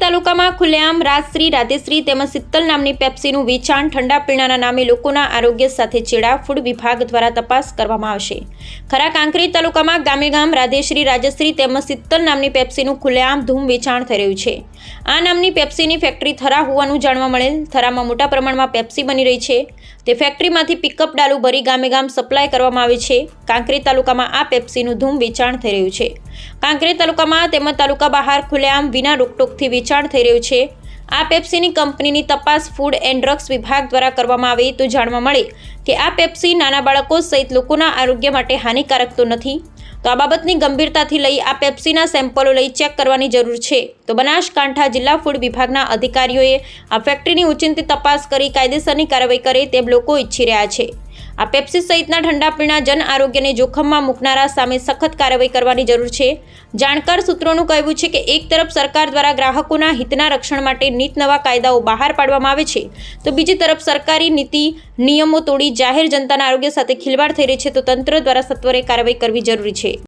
તાલુકામાં ખુલ્લેઆમ રાજશ્રી, રાધેશ્રી તેમજ શીતલ નામની પેપ્સીનું વેચાણ ઠંડા પીણાના નામે લોકોના આરોગ્ય સાથે ચેડા ફૂડ વિભાગ દ્વારા તપાસ કરવામાં આવશે. ખરા કાંકરેજ તાલુકામાં ગામે ગામ રાધેશ્રી, રાજશ્રી તેમજ શીતલ નામની પેપ્સીનું ખુલ્લેઆમ ધૂમ વેચાણ થઈ રહ્યું છે. આ નામની પેપ્સીની ફેક્ટરી થરા હોવાનું જાણવા મળેલ. થરામાં મોટા પ્રમાણમાં પેપ્સી બની રહી છે. તે ફેક્ટરીમાંથી પિકઅપ ડાલુ ભરી ગામે ગામ સપ્લાય કરવામાં આવે છે. કાંકરેજ તાલુકામાં આ પેપ્સીનું ધૂમ વેચાણ થઈ રહ્યું છે. કાંકરેજ તાલુકામાં તેમજ તાલુકા બહાર ખુલ્લેઆમ વિના રોકટોકથી વિચાર થઈ રહ્યું છે. આ પેપ્સીની કંપનીની તપાસ ફૂડ એન્ડ ડ્રગ્સ વિભાગ દ્વારા કરવામાં આવે. તો જાણવા મળે કે આ પેપ્સી નાના બાળકો સહિત લોકોના આરોગ્ય માટે હાનિકારક તો નથી. તો આ બાબતની ગંભીરતાથી લઈ આ પેપ્સીના સેમ્પલો લઈ ચેક કરવાની જરૂર છે. તો બનાસકાંઠા જિલ્લા ફૂડ વિભાગના અધિકારીઓએ આ ફેક્ટરીની ઉચિંતી તપાસ કરી કાયદેસરની કાર્યવાહી કરે તેમ લોકો ઈચ્છી રહ્યા છે. આ પેપ્સી સહિતના ઠંડા પીણા જન આરોગ્યને જોખમમાં મૂકનારા સામે સખત કાર્યવાહી કરવાની જરૂર છે. જાણકાર સૂત્રોનું કહેવું છે કે એક તરફ સરકાર દ્વારા ગ્રાહકોના હિતના રક્ષણ માટે નીત નવા કાયદાઓ બહાર પાડવામાં આવે છે, તો બીજી તરફ સરકારી નીતિ, નિયમો તોડી જાહેર જનતાના આરોગ્ય સાથે ખિલવાડ થઈ રહી છે, તો તંત્ર દ્વારા સત્વરે કાર્યવાહી કરવી જરૂરી છે.